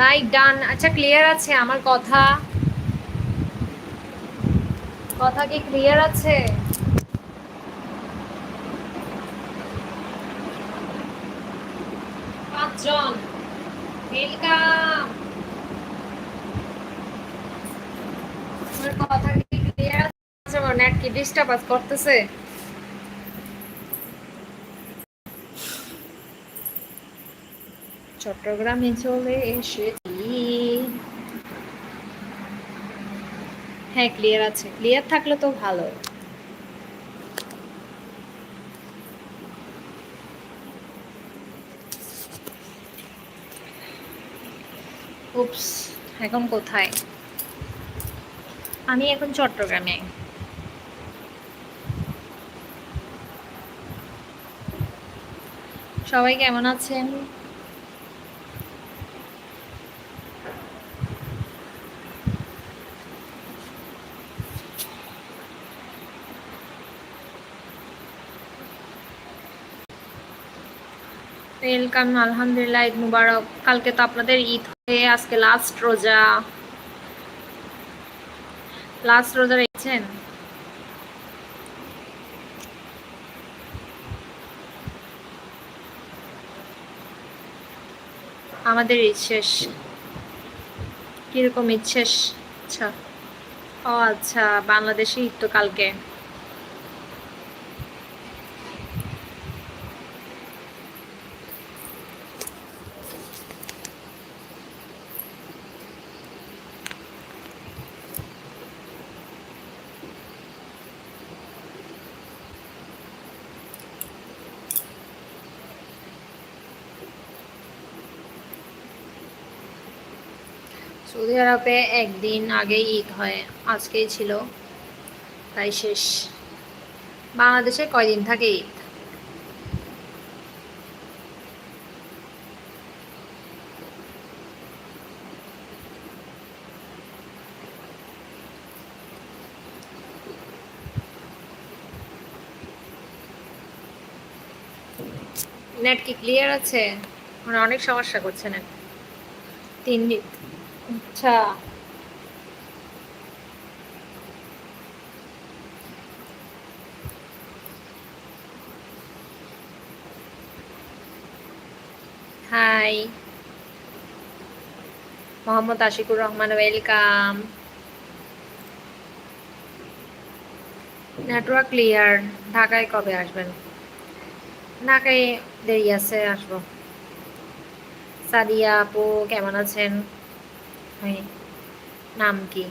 Like done আচ্ছা clear আছে আমার কথা? কথা কি ক্লিয়ার আছে? পাঁচজন। কথা কি ক্লিয়ার আছে? নেট কি ডিস্টার্ব করতেছে? চট্টগ্রামে চলে এসেছি হ্যাঁ ক্লিয়ার আছে ক্লিয়ার থাকলে তো ভালো। উপস এখন কোথায়? আমি এখন চট্টগ্রামে। সবাই কেমন আছেন? ওয়েলকাম আলহামদুলিল্লাহ, ঈদ মুবারক। কালকে তো আপনাদের ঈদ হয়ে, আজকে লাস্ট রোজা। লাস্ট রোজা রেখেছেন? আমাদের ঈদ শেষ। কীরকম ঈদ শেষ? আচ্ছা। ও আচ্ছা বাংলাদেশে ঈদ তো কালকে। সৌদি আরবে একদিন আগে ঈদ হয়, আজকেই ছিল। তাই শেষ। বাংলাদেশে কয়দিন থাকে ঈদ? নেট কি ক্লিয়ার আছে? মানে অনেক সমস্যা করছে নেট। তিন দিন আচ্ছা। Hi Mohammad Ashikur Rahman welcome network clear ঢাকায় কবে আসবেন? ঢাকায় দেরি আছে, আসব। সাদিয়া আপু, কেমন আছেন? নাম কি